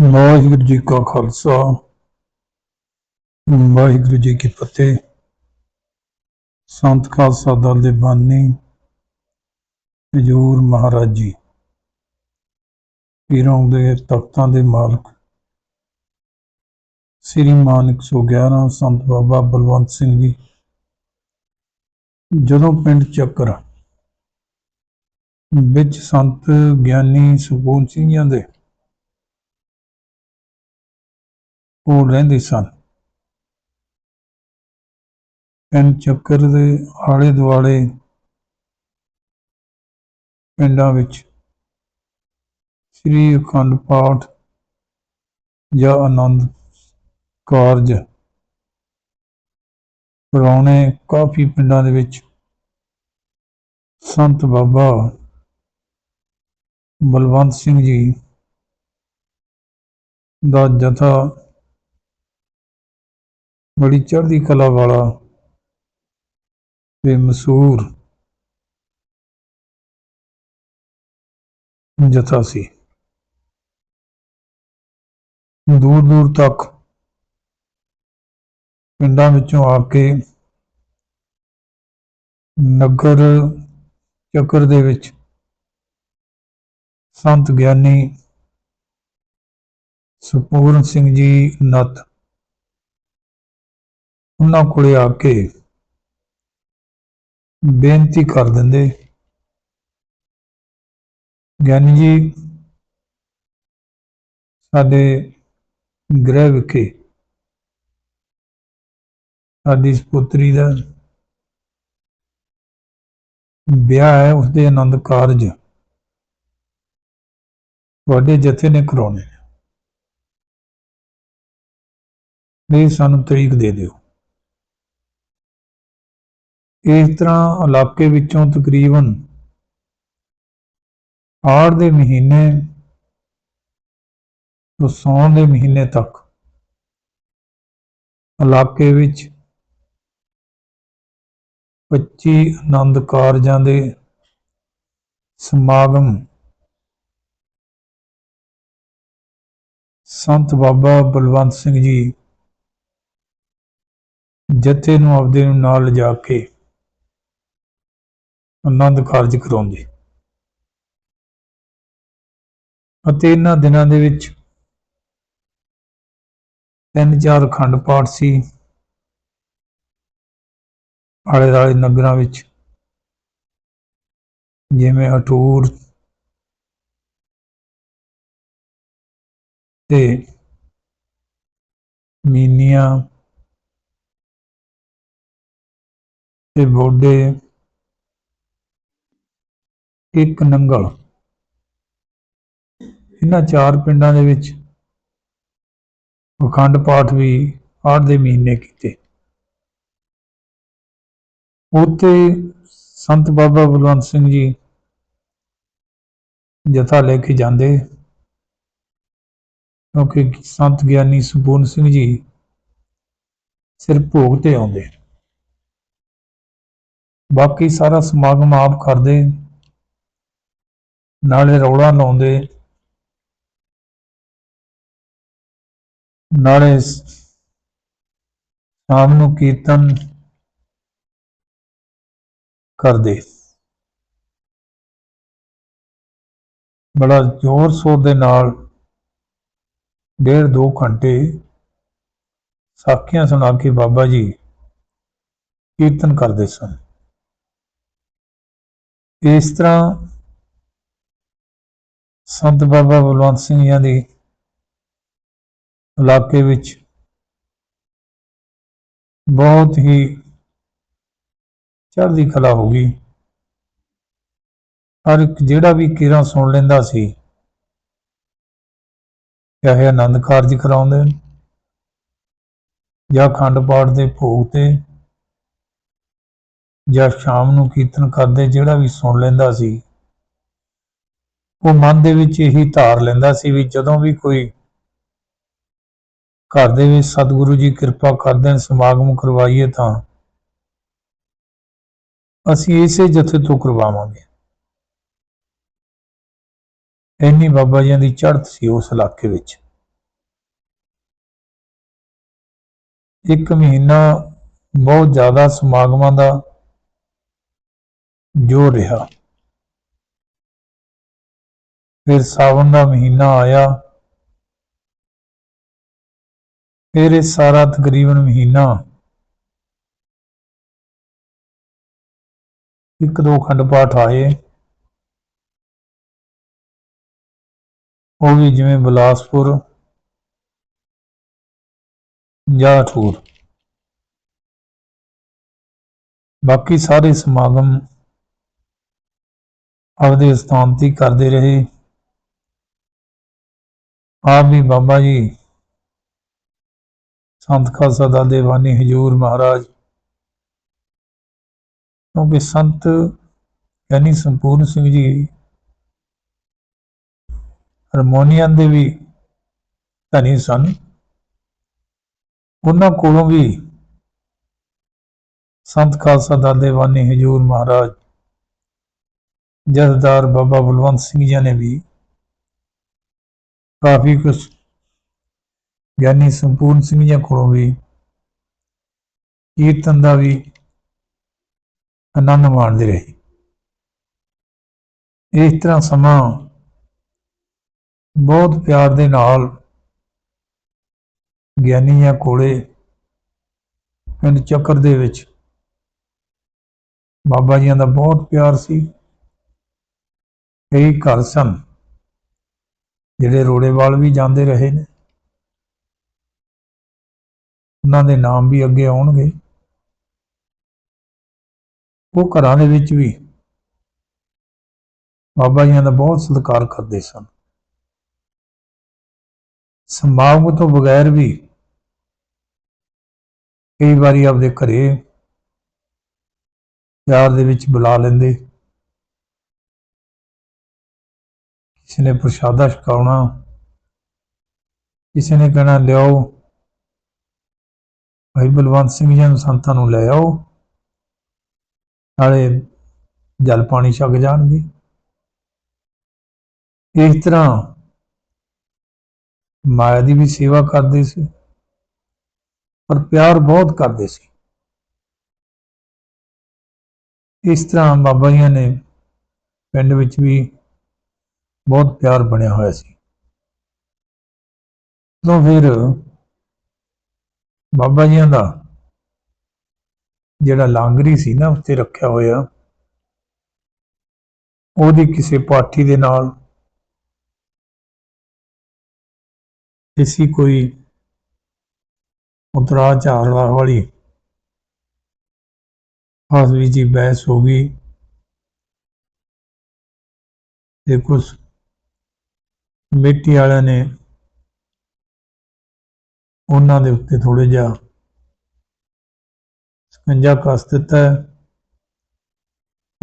ਵਾਹਿਗੁਰੂ ਜੀ ਕਾ ਖਾਲਸਾ, ਵਾਹਿਗੁਰੂ ਜੀ ਕੀ ਫਤਿਹ। ਸੰਤ ਖਾਲਸਾ ਦਲ ਦੇ ਬਾਨੀ, ਹਜੂਰ ਮਹਾਰਾਜ ਜੀ। ਪੀਰਾਂ ਦੇ ਤਖਤਾਂ ਦੇ ਮਾਲਕ। ਸ੍ਰੀ ਮਾਨ 111 ਸੰਤ ਬਾਬਾ ਬਲਵੰਤ ਸਿੰਘ ਜੀ। ਜਦੋਂ ਪਿੰਡ ਚੱਕਰ ਵਿੱਚ ਸੰਤ ਗਿਆਨੀ ਸੁਖਬੂਨ ਸਿੰਘਾਂ ਦੇ ਉਹ ਰਹਿੰਦੇ ਸਨ। ਪਿੰਡ ਚੱਕਰ ਦੇ ਆਲੇ ਦੁਆਲੇ ਪਿੰਡਾਂ ਵਿੱਚ ਸ੍ਰੀ ਅਖੰਡ ਪਾਠ ਜਾਂ ਆਨੰਦ ਕਾਰਜ ਕਰਾਉਣੇ ਕਾਫੀ ਪਿੰਡਾਂ ਦੇ ਵਿੱਚ ਸੰਤ ਬਾਬਾ ਬਲਵੰਤ ਸਿੰਘ ਜੀ ਦਾ ਜਥਾ ਬੜੀ ਚੜ੍ਹਦੀ ਕਲਾ ਵਾਲਾ ਤੇ ਮਸ਼ਹੂਰ ਜਥਾ ਸੀ। ਦੂਰ ਦੂਰ ਤੱਕ ਪਿੰਡਾਂ ਵਿੱਚੋਂ ਆ ਕੇ ਨਗਰ ਚੱਕਰ ਦੇ ਵਿੱਚ ਸੰਤ ਗਿਆਨੀ ਸੁਪੂਰਨ ਸਿੰਘ ਜੀ ਨਤ ਉਹਨਾਂ ਕੋਲੇ ਆ ਕੇ ਬੇਨਤੀ ਕਰ ਦਿੰਦੇ। ਗਿਆਨੀ ਜੀ, ਸਾਡੇ ਗ੍ਰਹਿ ਵਿਖੇ ਸਾਡੀ ਪੁੱਤਰੀ ਦਾ ਵਿਆਹ ਹੈ ਉਸਦੇ ਆਨੰਦ ਕਾਰਜ ਤੁਹਾਡੇ ਜਥੇ ਨੇ ਕਰਾਉਣੇ ਨੇ। ਇਹ ਸਾਨੂੰ ਤਰੀਕ ਦੇ ਦਿਓ। ਇਸ ਤਰ੍ਹਾਂ ਇਲਾਕੇ ਵਿੱਚੋਂ ਤਕਰੀਬਨ ਆੜ ਦੇ ਮਹੀਨੇ ਤੋਂ ਸੌਣ ਦੇ ਮਹੀਨੇ ਤੱਕ ਇਲਾਕੇ ਵਿੱਚ 25 ਆਨੰਦ ਕਾਰਜਾਂ ਦੇ ਸਮਾਗਮ ਸੰਤ ਬਾਬਾ ਬਲਵੰਤ ਸਿੰਘ ਜੀ ਜਥੇ ਨੂੰ ਆਪਦੇ ਨੂੰ ਨਾਲ ਲਿਜਾ ਕੇ ਆਨੰਦ ਕਾਰਜ ਕਰਾਉਂਦੇ। ਅਤੇ ਇਹਨਾਂ ਦਿਨਾਂ ਦੇ ਵਿੱਚ ਤਿੰਨ ਚਾਰ ਖੰਡ ਪਾਠ ਸੀ। ਆਲੇ ਦੁਆਲੇ ਨਗਰਾਂ ਵਿੱਚ। ਜਿਵੇਂ ਅਟੂਰ ਤੇ ਮੀਨੀਆਂ ਤੇ ਬੋਡੇ। ਇੱਕ ਨੰਗਲ। ਇਹਨਾਂ ਚਾਰ ਪਿੰਡਾਂ ਦੇ ਵਿੱਚ ਅਖੰਡ ਪਾਠ ਵੀ ਆੜ ਦੇ ਮਹੀਨੇ ਕੀਤੇ। ਉੱਥੇ ਸੰਤ ਬਾਬਾ ਬਲਵੰਤ ਸਿੰਘ ਜੀ ਜਥਾ ਲੈ ਕੇ ਜਾਂਦੇ। ਕਿਉਂਕਿ ਸੰਤ ਗਿਆਨੀ ਸੁਪੂਰਨ ਸਿੰਘ ਜੀ ਸਿਰ ਭੋਗ ਤੇ ਆਉਂਦੇ। ਬਾਕੀ ਸਾਰਾ ਸਮਾਗਮ ਆਪ ਕਰਦੇ। ਨਾਲੇ ਰੌਲਾ ਲਾਉਂਦੇ। ਨਾਲੇ ਸ਼ਾਮ ਨੂੰ ਕੀਰਤਨ ਕਰਦੇ। ਬੜਾ ਜ਼ੋਰ ਸ਼ੋਰ ਦੇ ਨਾਲ ਡੇਢ ਦੋ ਘੰਟੇ ਸਾਖੀਆਂ ਸੁਣਾ ਕੇ ਬਾਬਾ ਜੀ ਕੀਰਤਨ ਕਰਦੇ ਸਨ। ਇਸ ਤਰ੍ਹਾਂ ਸੰਤ ਬਾਬਾ ਬਲਵੰਤ ਸਿੰਘ ਜੀ ਦੀ ਇਲਾਕੇ ਵਿੱਚ ਬਹੁਤ ਹੀ ਚੜ੍ਹਦੀ ਕਲਾ ਹੋ ਗਈ। ਹਰ ਇੱਕ ਜਿਹੜਾ ਵੀ ਕਿਰਾਂ ਸੁਣ ਲੈਂਦਾ ਸੀ, ਚਾਹੇ ਆਨੰਦ ਕਾਰਜ ਕਰਾਉਂਦੇ ਜਾਂ ਖੰਡ ਪਾਠ ਦੇ ਭੋਗ ਤੇ ਜਾਂ ਸ਼ਾਮ ਨੂੰ ਕੀਰਤਨ ਕਰਦੇ ਜਿਹੜਾ ਵੀ ਸੁਣ ਲੈਂਦਾ ਸੀ ਉਹ ਮਨ ਦੇ ਵਿੱਚ ਇਹੀ ਧਾਰ ਲੈਂਦਾ ਸੀ ਵੀ ਜਦੋਂ ਵੀ ਕੋਈ ਘਰ ਦੇ ਵਿੱਚ ਸਤਿਗੁਰੂ ਜੀ ਕਿਰਪਾ ਕਰਦੇ ਨੇ ਸਮਾਗਮ ਕਰਵਾਈਏ ਤਾਂ ਅਸੀਂ ਇਸੇ ਜਥੇ ਤੋਂ ਕਰਵਾਵਾਂਗੇ। ਇੰਨੀ ਬਾਬਾ ਜੀਆਂ ਦੀ ਚੜ੍ਹਤ ਸੀ ਉਸ ਇਲਾਕੇ ਵਿੱਚ। ਇੱਕ ਮਹੀਨਾ ਬਹੁਤ ਜ਼ਿਆਦਾ ਸਮਾਗਮਾਂ ਦਾ ਜੋ ਰਿਹਾ। ਫਿਰ ਸਾਵਣ ਦਾ ਮਹੀਨਾ ਆਇਆ। ਫਿਰ ਇਹ ਸਾਰਾ ਤਕਰੀਬਨ ਮਹੀਨਾ। ਇੱਕ ਦੋ ਖੰਡ ਪਾਠ ਆਏ। ਉਹ ਵੀ ਜਿਵੇਂ ਬਿਲਾਸਪੁਰ ਜਾਂ ਠੂਰ। ਬਾਕੀ ਸਾਰੇ ਸਮਾਗਮ ਆਪਦੇ ਸਥਾਨ ਤੇ ਕਰਦੇ ਰਹੇ। ਆਪ ਵੀ ਬਾਬਾ ਜੀ। ਸੰਤ ਖਾਲਸਾ ਦਾਦੇ ਬਾਨੀ ਹਜੂਰ ਮਹਾਰਾਜ। ਕਿਉਂਕਿ ਸੰਤ ਯਾਨੀ ਸੰਪੂਰਨ ਸਿੰਘ ਜੀ ਹਾਰਮੋਨੀਅਮ ਦੇ ਵੀ ਧਨੀ ਸਨ। ਉਹਨਾਂ ਕੋਲੋਂ ਵੀ ਸੰਤ ਖਾਲਸਾ ਦਾਦੇ ਬਾਨੀ ਹਜੂਰ ਮਹਾਰਾਜ, ਜਥੇਦਾਰ ਬਾਬਾ ਬਲਵੰਤ ਸਿੰਘ ਜੀ ਨੇ ਵੀ ਕਾਫੀ ਕੁਝ ਗਿਆਨੀ ਸੰਪੂਰਨ ਸਿੰਘ ਜੀ ਕੋਲੋਂ ਵੀ ਕੀਰਤਨ ਦਾ ਵੀ ਆਨੰਦ ਮਾਣਦੇ ਰਹੇ। ਇਸ ਤਰ੍ਹਾਂ ਸਮਾਂ ਬਹੁਤ ਪਿਆਰ ਦੇ ਨਾਲ ਗਿਆਨੀ ਜਾਂ ਕੋਲੇ ਪਿੰਡ ਚੱਕਰ ਦੇ ਵਿੱਚ ਬਾਬਾ ਜੀਆਂ ਦਾ ਬਹੁਤ ਪਿਆਰ ਸੀ। ਕਈ ਘਰ ਸਨ। ਜਿਹੜੇ ਰੋੜੇ ਵਾਲ ਵੀ ਜਾਂਦੇ ਰਹੇ ਨੇ, ਉਹਨਾਂ ਦੇ ਨਾਮ ਵੀ ਅੱਗੇ ਆਉਣਗੇ। ਉਹ ਘਰਾਂ ਦੇ ਵਿੱਚ ਵੀ ਬਾਬਾ ਜੀਆਂ ਦਾ ਬਹੁਤ ਸਤਿਕਾਰ ਕਰਦੇ ਸਨ। ਸਮਾਗਮ ਤੋਂ ਬਗੈਰ ਵੀ ਕਈ ਵਾਰੀ ਆਪਦੇ ਘਰੇ ਪਿਆਰ ਦੇ ਵਿੱਚ ਬੁਲਾ ਲੈਂਦੇ। ਕਿਸੇ ਨੇ ਪ੍ਰਸ਼ਾਦਾ ਛਕਾਉਣਾ? ਕਿਸੇ ਨੇ ਕਹਿਣਾ, ਲਿਆਓ। ਭਾਈ ਬਲਵੰਤ ਸਿੰਘ ਜੀ ਨੂੰ ਸੰਤਾਂ ਨੂੰ ਲੈ ਆਓ। ਨਾਲੇ ਜਲ ਪਾਣੀ ਛਕ ਜਾਣਗੇ। ਇਸ ਤਰ੍ਹਾਂ ਮਾਇਆ ਦੀ ਵੀ ਸੇਵਾ ਕਰਦੇ ਸੀ, ਪਰ ਪਿਆਰ ਬਹੁਤ ਕਰਦੇ ਸੀ। ਇਸ ਤਰ੍ਹਾਂ ਬਾਬਾ ਜੀ ਨੇ ਪਿੰਡ ਵਿੱਚ ਵੀ ਬਹੁਤ ਪਿਆਰ ਬਣਿਆ ਹੋਇਆ ਸੀ। ਤੋਂ ਫਿਰ ਬਾਬਾ ਜੀਆਂ ਦਾ ਜਿਹੜਾ ਲਾਂਗਰੀ ਸੀ ਨਾ ਉੱਤੇ ਰੱਖਿਆ ਹੋਇਆ, ਉਹਦੀ ਕਿਸੇ ਪਾਠੀ ਦੇ ਨਾਲ ਕਿਸੇ ਕੋਈ ਉਤਰਾ ਝਾੜਵਾ ਵਾਲੀ ਆਪਸ ਜੀ ਬਹਿਸ ਹੋ ਗਈ ਤੇ ਕੁਝ ਕਮੇਟੀ ਵਾਲਿਆਂ ਨੇ ਉਹਨਾਂ ਦੇ ਉੱਤੇ ਥੋੜੇ ਜਿਹਾ ਸਕੰਜਾ ਕੱਸ ਦਿੱਤਾ ਹੈ।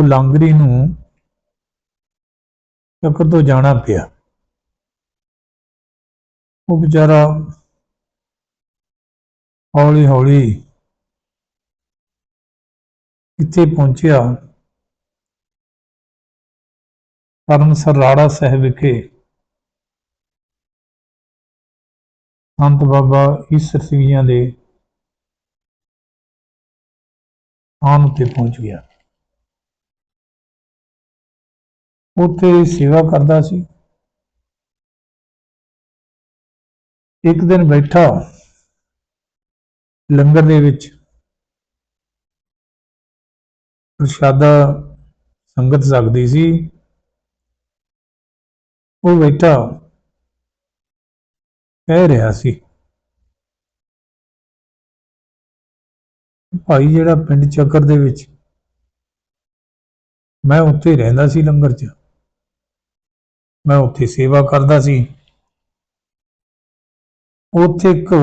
ਲਾਂਗਰੀ ਨੂੰ ਚੱਕਰ ਤੋਂ ਜਾਣਾ ਪਿਆ। ਉਹ ਵਿਚਾਰਾ ਹੌਲੀ ਹੌਲੀ ਇੱਥੇ ਪਹੁੰਚਿਆ। ਧਰਮਸਰ ਰਾੜਾ ਸਾਹਿਬ ਵਿਖੇ। ਸੰਤ ਬਾਬਾ ਈਸਰ ਸਿੰਘ ਜੀਆਂ ਦੇ ਆਨ ਉੱਤੇ ਪਹੁੰਚ ਗਿਆ। ਉੱਥੇ ਸੇਵਾ ਕਰਦਾ ਸੀ। ਇੱਕ ਦਿਨ ਬੈਠਾ ਲੰਗਰ ਦੇ ਵਿੱਚ। ਪ੍ਰਸ਼ਾਦਾ ਸੰਗਤ ਸਕਦੀ ਸੀ। ਉਹ ਬੈਠਾ ਕਹਿ ਰਿਹਾ ਸੀ। ਭਾਈ ਜਿਹੜਾ ਪਿੰਡ ਚੱਕਰ ਦੇ ਵਿੱਚ ਮੈਂ ਉੱਥੇ ਰਹਿੰਦਾ ਸੀ ਲੰਗਰ 'ਚ। ਮੈਂ ਉੱਥੇ ਸੇਵਾ ਕਰਦਾ ਸੀ। ਉੱਥੇ ਇੱਕ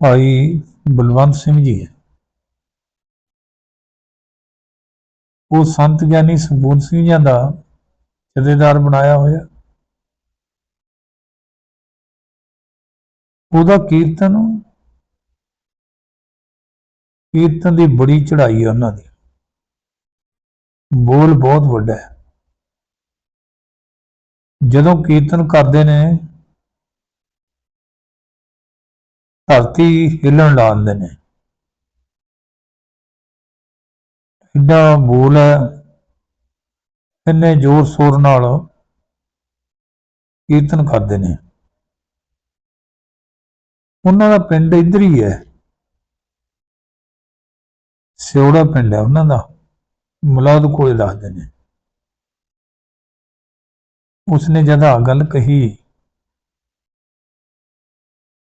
ਭਾਈ ਬਲਵੰਤ ਸਿੰਘ ਜੀ ਹੈ। ਉਹ ਸੰਤ ਗਿਆਨੀ ਸੰਪੂਰਨ ਸਿੰਘ ਜੀ ਦਾ ਜਥੇਦਾਰ ਬਣਾਇਆ ਹੋਇਆ। ਉਹਦਾ ਕੀਰਤਨ ਕੀਰਤਨ ਦੀ ਬੜੀ ਚੜ੍ਹਾਈ ਹੈ ਉਹਨਾਂ ਦੀ। ਬੋਲ ਬਹੁਤ ਵੱਡਾ ਹੈ। ਜਦੋਂ ਕੀਰਤਨ ਕਰਦੇ ਨੇ, ਧਰਤੀ ਹਿੱਲਣ ਲਾ ਦਿੰਦੇ ਨੇ। ਇੱਡਾ ਬੋਲ ਹੈ, ਇੰਨੇ ਜ਼ੋਰ ਸ਼ੋਰ ਨਾਲ ਕੀਰਤਨ ਕਰਦੇ ਨੇ। ਉਹਨਾਂ ਦਾ ਪਿੰਡ ਇੱਧਰ ਹੀ ਹੈ। ਸਿਉੜਾ ਪਿੰਡ ਹੈ ਉਹਨਾਂ ਦਾ। ਮੁਲਾਦ ਕੋਲੇ ਦੱਸਦੇ ਨੇ। ਉਸਨੇ ਜਦ ਆ ਗੱਲ ਕਹੀ,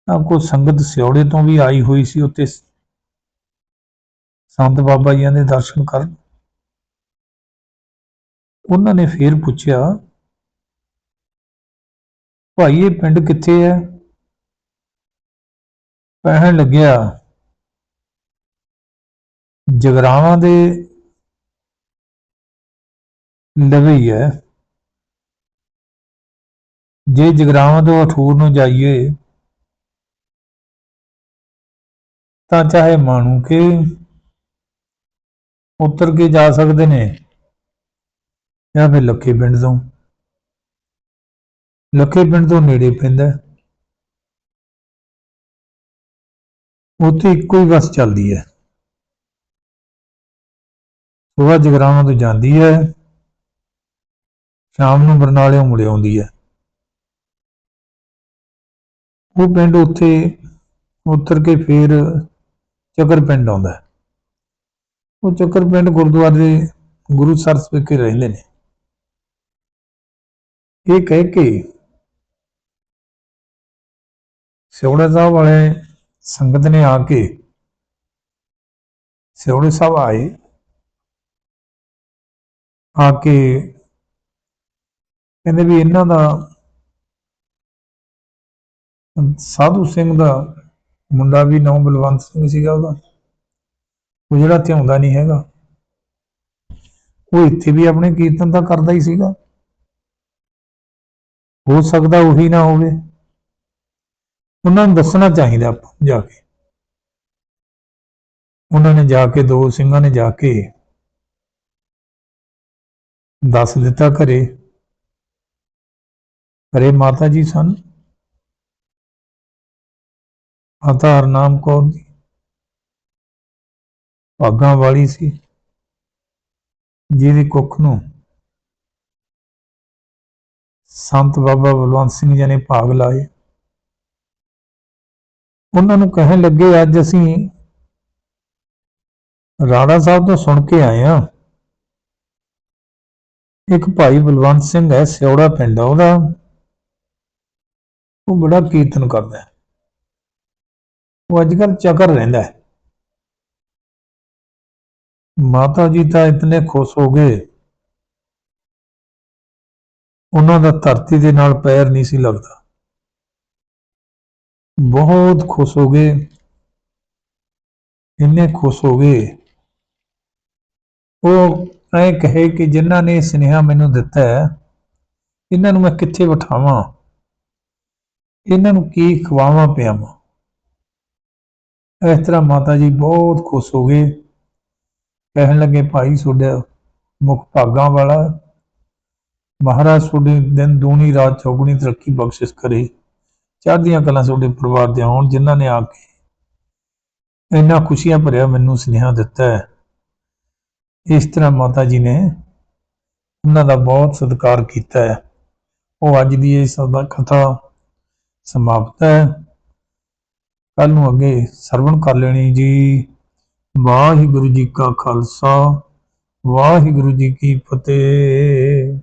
ਤਾਂ ਕੋ ਸੰਗਤ ਸਿਉੜੇ ਤੋਂ ਵੀ ਆਈ ਹੋਈ ਸੀ ਉੱਤੇ ਸੰਤ ਬਾਬਾ ਜੀਆਂ ਦੇ ਦਰਸ਼ਨ ਕਰਨ। ਉਹਨਾਂ ਨੇ ਫੇਰ ਪੁੱਛਿਆ, ਭਾਈ ਇਹ ਪਿੰਡ ਕਿੱਥੇ ਹੈ? ਕਹਿਣ ਲੱਗਿਆ। ਜਗਰਾਵਾਂ ਦੇ ਲਵੇ ਹੈ ਜੇ ਜਗਰਾਵਾਂ ਤੋਂ ਅਠੂਰ ਨੂੰ ਜਾਈਏ, ਤਾਂ ਚਾਹੇ ਮਾਣੂ ਕੇ ਉਤਰ ਕੇ ਜਾ ਸਕਦੇ ਨੇ ਜਾਂ ਫਿਰ ਲੱਖੇ ਪਿੰਡ ਤੋਂ। ਲੱਖੇ ਪਿੰਡ ਤੋਂ ਨੇੜੇ ਪੈਂਦਾ ਹੈ। ਉੱਥੇ ਇੱਕੋ ਹੀ ਬੱਸ ਚੱਲਦੀ ਹੈ। ਸੁਬਾਹ ਜਗਰਾਵਾਂ ਤੋਂ ਜਾਂਦੀ ਹੈ। ਸ਼ਾਮ ਨੂੰ ਬਰਨਾਲਿਓਂ ਮੁੜ ਆਉਂਦੀ ਹੈ। ਉਹ ਪਿੰਡ ਉੱਥੇ ਉਤਰ ਕੇ ਫਿਰ ਚੱਕਰ ਪਿੰਡ ਆਉਂਦਾ ਹੈ। ਉਹ ਚੱਕਰ ਪਿੰਡ ਗੁਰਦੁਆਰੇ ਗੁਰੂ ਸਰਸ ਵਿਖੇ ਰਹਿੰਦੇ ਨੇ। ਇਹ ਕਹਿ ਕੇ ਸਿਉੜਾ ਸਾਹਿਬ ਵਾਲੇ ਸੰਗਤ ਨੇ ਆ ਕੇ ਸਿਉੜੇ ਸਾਹਿਬ ਆਏ, ਆ ਕੇ ਕਹਿੰਦੇ ਵੀ ਇਹਨਾਂ ਦਾ ਸਾਧੂ ਸਿੰਘ ਦਾ ਮੁੰਡਾ ਵੀ ਨਾਮ ਬਲਵੰਤ ਸਿੰਘ ਸੀਗਾ ਉਹਦਾ। ਉਹ ਜਿਹੜਾ ਧਿਆਉਂਦਾ ਨਹੀਂ ਹੈਗਾ। ਉਹ ਇੱਥੇ ਵੀ ਆਪਣੇ ਕੀਰਤਨ ਤਾਂ ਕਰਦਾ ਹੀ ਸੀਗਾ। ਹੋ ਸਕਦਾ ਉਹੀ ਨਾ ਹੋਵੇ। ਉਹਨਾਂ ਨੂੰ ਦੱਸਣਾ ਚਾਹੀਦਾ ਆਪਾਂ ਨੂੰ ਜਾ ਕੇ। ਉਹਨਾਂ ਨੇ ਜਾ ਕੇ, ਦੋ ਸਿੰਘਾਂ ਨੇ ਜਾ ਕੇ ਦੱਸ ਦਿੱਤਾ ਘਰੇ। ਘਰੇ ਮਾਤਾ ਜੀ ਸਨ। ਮਾਤਾ ਹਰਨਾਮ ਕੌਰ ਜੀ ਭਾਗਾਂ ਵਾਲੀ ਸੀ। ਜਿਹਦੀ ਕੁੱਖ ਨੂੰ ਸੰਤ ਬਾਬਾ ਬਲਵੰਤ ਸਿੰਘ ਜੀ ਨੇ ਭਾਗ ਲਾਏ। ਉਹਨਾਂ ਨੂੰ ਕਹਿਣ ਲੱਗੇ, ਅੱਜ ਅਸੀਂ ਰਾਣਾ ਸਾਹਿਬ ਤੋਂ ਸੁਣ ਕੇ ਆਏ ਆ ਇੱਕ ਭਾਈ ਬਲਵੰਤ ਸਿੰਘ ਹੈ, ਸਿਉੜਾ ਪਿੰਡ ਉਹਦਾ। ਉਹ ਬੜਾ ਕੀਰਤਨ ਕਰਦਾ ਹੈ। ਉਹ ਅੱਜ ਕੱਲ੍ਹ ਚੱਕਰ ਰਹਿੰਦਾ ਹੈ। ਮਾਤਾ ਜੀ ਤਾਂ ਇਤਨੇ ਖੁਸ਼ ਹੋ ਗਏ। ਉਹਨਾਂ ਦਾ ਧਰਤੀ ਦੇ ਨਾਲ ਪੈਰ ਨਹੀਂ ਸੀ ਲੱਗਦਾ। ਬਹੁਤ ਖੁਸ਼ ਹੋ ਗਏ। ਇੰਨੇ ਖੁਸ਼ ਹੋ ਗਏ। ਉਹ ਐ ਕਹੇ ਕਿ ਜਿਨ੍ਹਾਂ ਨੇ ਇਹ ਸੁਨੇਹਾ ਮੈਨੂੰ ਦਿੱਤਾ ਹੈ ਇਹਨਾਂ ਨੂੰ ਮੈਂ ਕਿੱਥੇ ਬਿਠਾਵਾਂ? ਇਹਨਾਂ ਨੂੰ ਕੀ ਖਵਾਵਾਂ ਪਿਆਵਾਂ ਇਸ ਤਰ੍ਹਾਂ ਮਾਤਾ ਜੀ ਬਹੁਤ ਖੁਸ਼ ਹੋ ਗਏ। ਕਹਿਣ ਲੱਗੇ, ਭਾਈ, ਤੁਹਾਡਾ ਮੁਖ ਭਾਗਾਂ ਵਾਲਾ ਮਹਾਰਾਜ ਤੁਹਾਡੇ ਦਿਨ ਦੂਣੀ ਰਾਤ ਚੌਗਣੀ ਤਰੱਕੀ ਬਖਸ਼ਿਸ਼ ਕਰੇ। ਚੜ੍ਹਦੀਆਂ ਕਲਾਂ ਤੁਹਾਡੇ ਪਰਿਵਾਰ ਦੇ ਆਉਣ ਜਿਨ੍ਹਾਂ ਨੇ ਆ ਕੇ ਇੰਨਾ ਖੁਸ਼ੀਆਂ ਭਰਿਆ, ਮੈਨੂੰ ਸੁਨੇਹਾ ਦਿੱਤਾ ਹੈ। ਇਸ ਤਰ੍ਹਾਂ ਮਾਤਾ ਜੀ ਨੇ ਉਹਨਾਂ ਦਾ ਬਹੁਤ ਸਤਿਕਾਰ ਕੀਤਾ ਹੈ। ਉਹ ਅੱਜ ਦੀ ਇਹ ਸਦਾ ਕਥਾ ਸਮਾਪਤ ਹੈ। ਕੱਲ ਨੂੰ ਅੱਗੇ ਸਰਵਣ ਕਰ ਲੈਣੀ ਜੀ। ਵਾਹਿਗੁਰੂ ਜੀ ਕਾ ਖਾਲਸਾ, ਵਾਹਿਗੁਰੂ ਜੀ ਕੀ ਫਤਿਹ।